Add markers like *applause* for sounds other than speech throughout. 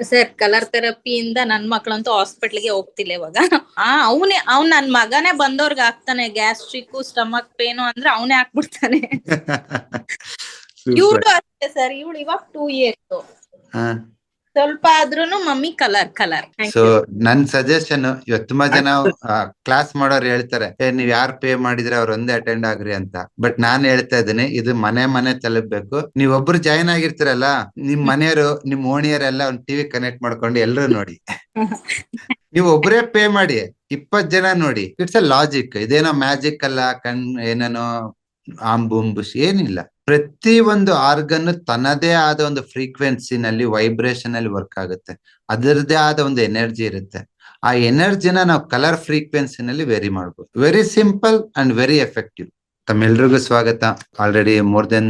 Sir colour ಥೆರಪಿಯಿಂದ ನನ್ ಮಕ್ಳಂತೂ ಹಾಸ್ಪಿಟ್ಲ್ಗೆ ಹೋಗ್ತಿಲ್ಲ ಇವಾಗ. ಆ ಅವನೇ ಅವ್ನ್ ನನ್ ಮಗನೇ ಬಂದವ್ರಿಗೆ ಹಾಕ್ತಾನೆ. ಗ್ಯಾಸ್ಟ್ರಿಕ್ ಸ್ಟಮಕ್ ಪೇನು ಅಂದ್ರೆ ಅವನೇ ಹಾಕ್ಬಿಡ್ತಾನೆ. *laughs* ಇವಳು ಅಷ್ಟೇ ಸರ್ ಇವಳು ಇವಾಗ ಟೂ ಇಯರ್ಸ್ ಸ್ವಲ್ಪ ಆದ್ರೂನು ಮಮ್ಮಿ ಕಲರ್ ಕಲರ್. ಸೊ ನನ್ ಸಜೆಷನ್ ಇವತ್ತು ತುಂಬಾ ಜನ ಕ್ಲಾಸ್ ಮಾಡೋರು ಹೇಳ್ತಾರೆ ಏ ನೀವ್ ಯಾರ್ ಪೇ ಮಾಡಿದ್ರೆ ಅವ್ರ ಒಂದೇ ಅಟೆಂಡ್ ಆಗ್ರಿ ಅಂತ. ಬಟ್ ನಾನ್ ಹೇಳ್ತಾ ಇದ್ದೀನಿ ಇದು ಮನೆ ಮನೆ ತಲುಪಬೇಕು. ನೀವ್ ಒಬ್ರು ಜಾಯಿನ್ ಆಗಿರ್ತೀರಲ್ಲ ನಿಮ್ *laughs* ಮನೆಯವರು ನಿಮ್ ಓಣಿಯರೆಲ್ಲ ಒಂದ್ ಟಿವಿ ಕನೆಕ್ಟ್ ಮಾಡ್ಕೊಂಡು ಎಲ್ರು ನೋಡಿ. *laughs* ನೀವು ಒಬ್ರೇ ಪೇ ಮಾಡಿ ಇಪ್ಪತ್ ಜನ ನೋಡಿ. ಇಟ್ಸ್ ಅ ಲಾಜಿಕ್ ಇದೇನೋ ಮ್ಯಾಜಿಕ್ ಅಲ್ಲ ಕಣ್ ಏನೇನೋ ಆಂಬು ಏನಿಲ್ಲ. ಪ್ರತಿ ಒಂದು ಆರ್ಗನ್ ತನ್ನದೇ ಆದ ಒಂದು ಫ್ರೀಕ್ವೆನ್ಸಿನಲ್ಲಿ ವೈಬ್ರೇಷನ್ ಅಲ್ಲಿ ವರ್ಕ್ ಆಗುತ್ತೆ. ಅದರದೇ ಆದ ಒಂದು ಎನರ್ಜಿ ಇರುತ್ತೆ. ಆ ಎನರ್ಜಿನ ನಾವು ಕಲರ್ ಫ್ರೀಕ್ವೆನ್ಸಿನಲ್ಲಿ ವೆರಿ ಮಾಡ್ಬೋದು. Very simple and very effective ತಮ್ಮೆಲ್ರಿಗೂ ಸ್ವಾಗತ. Already more than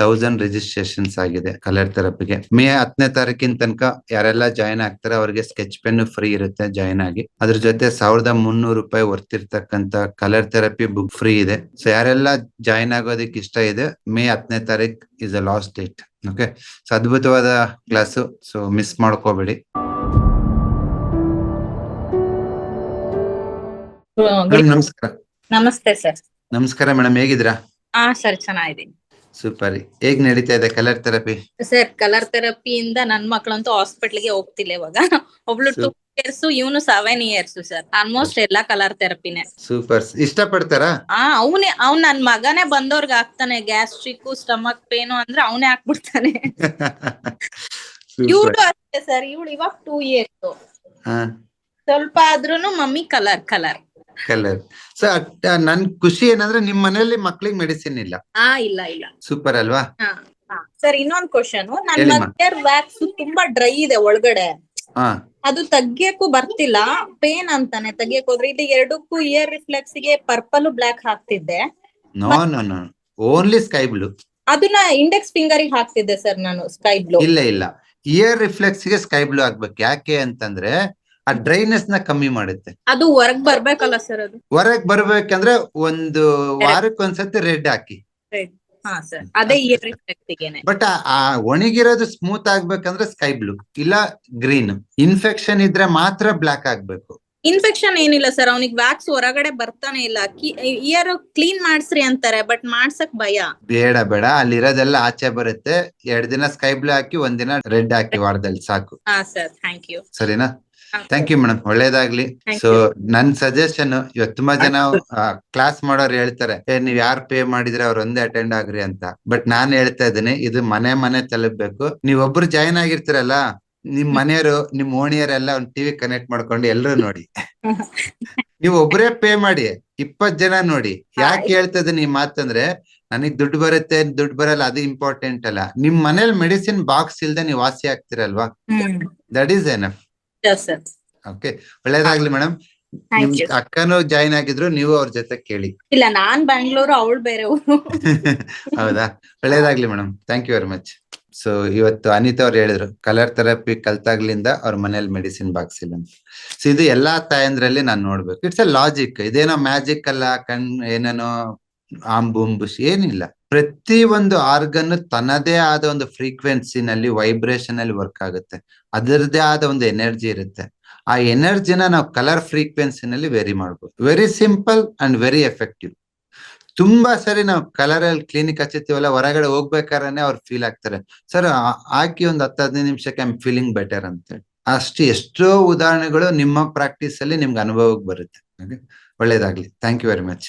thousand registrations ಆಗಿದೆ ಕಲರ್ ಥೆರಪಿಗೆ ಮೇ ಹತ್ತನೇ ತಾರೀಕಿನ ತನಕ ಯಾರೆಲ್ಲ ಜಾಯಿನ್ ಆಗ್ತಾರೆ ಅವರಿಗೆ ಸ್ಕೆಚ್ ಪೆನ್ ಫ್ರೀ ಇರುತ್ತೆ ಜಾಯಿನ್ ಆಗಿ. ಅದ್ರ ಜೊತೆ ಸಾವಿರದ ಮುನ್ನೂರು ರೂಪಾಯಿ ವರ್ತಿರ್ತಕ್ಕಂತ ಕಲರ್ ಥೆರಪಿ ಬುಕ್ ಫ್ರೀ ಇದೆ. ಸೊ ಯಾರೆಲ್ಲ ಜಾಯಿನ್ ಆಗೋದಕ್ಕೆ ಇಷ್ಟ ಇದೆ ಮೇ ಹತ್ತನೇ ತಾರೀಕ್ is a last date okay so ಅದ್ಭುತವಾದ ಕ್ಲಾಸು ಸೊ ಮಿಸ್ ಮಾಡ್ಕೋಬೇಡಿ. ನಮಸ್ಕಾರ. ನಮಸ್ತೆ ಸರ್ ನಮಸ್ಕಾರ ಮೇಡಮ್ ಹೇಗಿದ್ರಾ ಹಾ ಸರ್ ಚೆನ್ನಾಗಿದ್ದೀನಿ. ಸೂಪರ್. ಹೇಗ್ ನಡೀತಾ ಇದೆ ಕಲರ್ ಥೆರಪಿ? ಸರ್ ಕಲರ್ ಥೆರಪಿಯಿಂದ ನನ್ ಮಕ್ಳಂತೂ ಹಾಸ್ಪಿಟಲ್ಗೆ ಹೋಗ್ತಿಲ್ಲ ಇವಾಗ. ಒಬ್ಳು ಟೂ ಇಯರ್ಸ್ ಇವನು ಸೆವೆನ್ ಇಯರ್ಸ್ ಸರ್. ಆಲ್ಮೋಸ್ಟ್ ಎಲ್ಲಾ ಕಲರ್ ಥೆರಪಿನೇ. ಸೂಪರ್. ಇಷ್ಟ ಪಡ್ತಾರಾ ಆ ಅವನೇ ಅವ್ನ್ ನನ್ ಮಗನೇ ಬಂದವ್ರಿಗೆ ಹಾಕ್ತಾನೆ. ಗ್ಯಾಸ್ಟ್ರಿಕ್ ಸ್ಟಮಕ್ ಪೇನು ಅಂದ್ರೆ ಅವನೇ ಹಾಕ್ಬಿಡ್ತಾನೆ. ಇವಳು ಅಷ್ಟೇ ಸರ್. ಇವಳು ಇವಾಗ ಟೂ ಇಯರ್ಸ್ ಸ್ವಲ್ಪ ಆದ್ರೂನು mummy colour colour. Colour sir ನನ್ ಖುಷಿ ಏನಂದ್ರೆ ನಿಮ್ ಮನೆಯಲ್ಲಿ ಮಕ್ಳಿಗೆ ಮೆಡಿಸಿನ್ ಇಲ್ಲ. ಆ ಇಲ್ಲ ಇಲ್ಲ. ಸೂಪರ್ ಅಲ್ವಾ? ಸರ್ ಇನ್ನೊಂದ್ ಕ್ವಶನ್ ನನ್ ಹೇಳಿಮ್ಮ. ಮದರ್ ವ್ಯಾಕ್ಸ್ ತುಂಬಾ ಡ್ರೈ ಇದೆ ಒಳಗಡೆ. ಅದು ತೆಗಿಯಕ್ಕೂ ಬರ್ತಿಲ್ಲ. ಪೇನ್ ಅಂತಾನೆ. ತೆಗಿಯಕ್ ಹೋದ್ರೆ ಇಲ್ಲಿ ಎರಡಕ್ಕೂ ಇಯರ್ ರಿಫ್ಲೆಕ್ಸ್ಗೆ ಪರ್ಪಲ್ ಬ್ಲಾಕ್ ಹಾಕ್ತಿದ್ದೆ. No no no only sky blue ಅದನ್ನ ಇಂಡೆಕ್ಸ್ ಫಿಂಗರ್ ಹಾಕ್ತಿದ್ದೆ ಸರ್ ನಾನು ಸ್ಕೈ ಬ್ಲೂ ಇಲ್ಲ ಇಲ್ಲ. ಇಯರ್ ರಿಫ್ಲೆಕ್ಸ್ಗೆ ಸ್ಕೈ ಬ್ಲೂ ಆಗ್ಬೇಕು ಯಾಕೆ ಅಂತಂದ್ರೆ ಆ ಡ್ರೈನೆಸ್ನ ಕಮ್ಮಿ ಮಾಡುತ್ತೆ. ಅದು ಹೊರಗ್ ಬರ್ಬೇಕಲ್ಲ ಸರ್ ಅದು? ಹೊರಗ್ ಬರ್ಬೇಕಂದ್ರೆ ಒಂದು ವಾರಕ್ಕೆ ಒಂದ್ಸತಿ ರೆಡ್ ಹಾಕಿ. ಅದೇ ಬಟ್ ಆ ಒಣಗಿರೋದು ಸ್ಮೂತ್ ಆಗ್ಬೇಕಂದ್ರೆ ಸ್ಕೈ ಬ್ಲೂ ಇಲ್ಲ ಗ್ರೀನ್ ಇನ್ಫೆಕ್ಷನ್ ಇದ್ರೆ ಮಾತ್ರ ಬ್ಲಾಕ್ ಆಗ್ಬೇಕು. ಇನ್ಫೆಕ್ಷನ್ ಏನಿಲ್ಲ ಸರ್ ಅವನಿಗೆ ವ್ಯಾಕ್ಸ್ ಹೊರಗಡೆ ಬರ್ತಾನೆ ಇಲ್ಲ. ಇಯರ್ ಕ್ಲೀನ್ ಮಾಡ್ಸ್ರಿ ಅಂತಾರೆ ಬಟ್ ಮಾಡ್ಸಕ್ ಭಯ. ಬೇಡ ಬೇಡ. ಅಲ್ಲಿರೋದೆಲ್ಲ ಆಚೆ ಬರುತ್ತೆ. ಎರಡ್ ದಿನ ಸ್ಕೈ ಬ್ಲೂ ಹಾಕಿ ಒಂದಿನ ರೆಡ್ ಹಾಕಿ ವಾರದಲ್ಲಿ ಸಾಕು. ಹಾ ಸರ್ ಥ್ಯಾಂಕ್ ಯು ಸರಿನಾ? ಥ್ಯಾಂಕ್ ಯು ಮೇಡಮ್ ಒಳ್ಳೇದಾಗ್ಲಿ. ಸೊ ನನ್ ಸಜೆಷನ್ ಇವತ್ತು ತುಂಬಾ ಜನ ಕ್ಲಾಸ್ ಮಾಡೋರು ಹೇಳ್ತಾರೆ ಏ ನೀವ್ ಯಾರ್ ಪೇ ಮಾಡಿದ್ರೆ ಅವ್ರ ಒಂದೇ ಅಟೆಂಡ್ ಆಗ್ರಿ ಅಂತ. ಬಟ್ ನಾನ್ ಹೇಳ್ತಾ ಇದ್ದೀನಿ ಇದು ಮನೆ ಮನೆ ತಲುಪಬೇಕು. ನೀವ್ ಒಬ್ರು ಜಾಯಿನ್ ಆಗಿರ್ತೀರಲ್ಲ ನಿಮ್ ಮನೆಯವರು ನಿಮ್ ಓಣಿಯರೆಲ್ಲ ಒಂದ್ ಟಿವಿ ಕನೆಕ್ಟ್ ಮಾಡ್ಕೊಂಡು ಎಲ್ರು ನೋಡಿ. ನೀವು ಒಬ್ರೇ ಪೇ ಮಾಡಿ ಇಪ್ಪತ್ ಜನ ನೋಡಿ. ಯಾಕೆ ಹೇಳ್ತಾ ಇದೀನಿ ಈ ಮಾತಂದ್ರೆ ನನಗ್ ದುಡ್ಡು ಬರುತ್ತೆ ದುಡ್ಡು ಬರಲ್ಲ ಅದು ಇಂಪಾರ್ಟೆಂಟ್ ಅಲ್ಲ. ನಿಮ್ ಮನೇಲಿ ಮೆಡಿಸಿನ್ ಬಾಕ್ಸ್ ಇಲ್ದೆ ನೀವು ವಾಸಿ ಆಗ್ತಿರಲ್ವಾ? ದಟ್ ಈಸ್ ಎನಫ್ ಓಕೆ ಒಳ್ಳೇದಾಗ್ಲಿ ಮೇಡಮ್ ನಿಮ್ ಯು ಅಕ್ಕನೂ ಜಾಯಿನ್ ಆಗಿದ್ರು ನೀವು ಅವ್ರ ಜೊತೆ ಕೇಳಿ. ಇಲ್ಲ ನಾನ್ ಬ್ಯಾಂಗ್ಳೂರು ಅವಳು ಬೇರೆ *laughs* ಹೌದಾ? ಒಳ್ಳೇದಾಗ್ಲಿ madam thank you very much so ಇವತ್ತು ಅನಿತಾ ಅವ್ರು ಹೇಳಿದ್ರು ಕಲರ್ ಥೆರಪಿ ಕಲ್ತಾಗ್ಲಿಂದ ಅವ್ರ ಮನೇಲಿ ಮೆಡಿಸಿನ್ ಬಾಕ್ಸ್ ಇಲ್ಲ ಅಂತ. ಸೊ ಇದು ಎಲ್ಲಾ ತಾಯಂದ್ರಲ್ಲಿ ನಾನು ನೋಡ್ಬೇಕು. ಇಟ್ಸ್ ಅ ಲಾಜಿಕ್ ಇದೇನೋ ಮ್ಯಾಜಿಕ್ ಅಲ್ಲ ಕಣ್ ಏನೇನೋ ಆಂಬುಂಬುಸ್ ಏನಿಲ್ಲ. ಪ್ರತಿ ಒಂದು ಆರ್ಗನ್ ತನ್ನದೇ ಆದ ಒಂದು ಫ್ರೀಕ್ವೆನ್ಸಿನಲ್ಲಿ ವೈಬ್ರೇಷನ್ ಅಲ್ಲಿ ವರ್ಕ್ ಆಗುತ್ತೆ. ಅದರದೇ ಆದ ಒಂದು ಎನರ್ಜಿ ಇರುತ್ತೆ. ಆ ಎನರ್ಜಿನ ನಾವು ಕಲರ್ ಫ್ರೀಕ್ವೆನ್ಸಿನಲ್ಲಿ ವೆರಿ ಮಾಡ್ಬೋದು. Very simple and very effective ತುಂಬಾ ಸರಿ ನಾವು ಕಲರ್ ಅಲ್ಲಿ ಕ್ಲಿನಿಕ್ ಹಚ್ಚುತ್ತೀವಲ್ಲ ಹೊರಗಡೆ ಹೋಗ್ಬೇಕಾದ್ರೆ ಅವ್ರು ಫೀಲ್ ಆಗ್ತಾರೆ. ಸರ್ ಹಾಕಿ ಒಂದು ಹತ್ತು ಹದಿನೈದು ನಿಮಿಷಕ್ಕೆ ಐಮ್ ಫೀಲಿಂಗ್ ಬೆಟರ್ ಅಂತ ಹೇಳಿ ಅಷ್ಟು ಎಷ್ಟೋ ಉದಾಹರಣೆಗಳು ನಿಮ್ಮ ಪ್ರಾಕ್ಟೀಸ್ ಅಲ್ಲಿ ನಿಮ್ಗೆ ಅನುಭವಕ್ಕೆ ಬರುತ್ತೆ? ಒಳ್ಳೇದಾಗ್ಲಿ. Thank you very much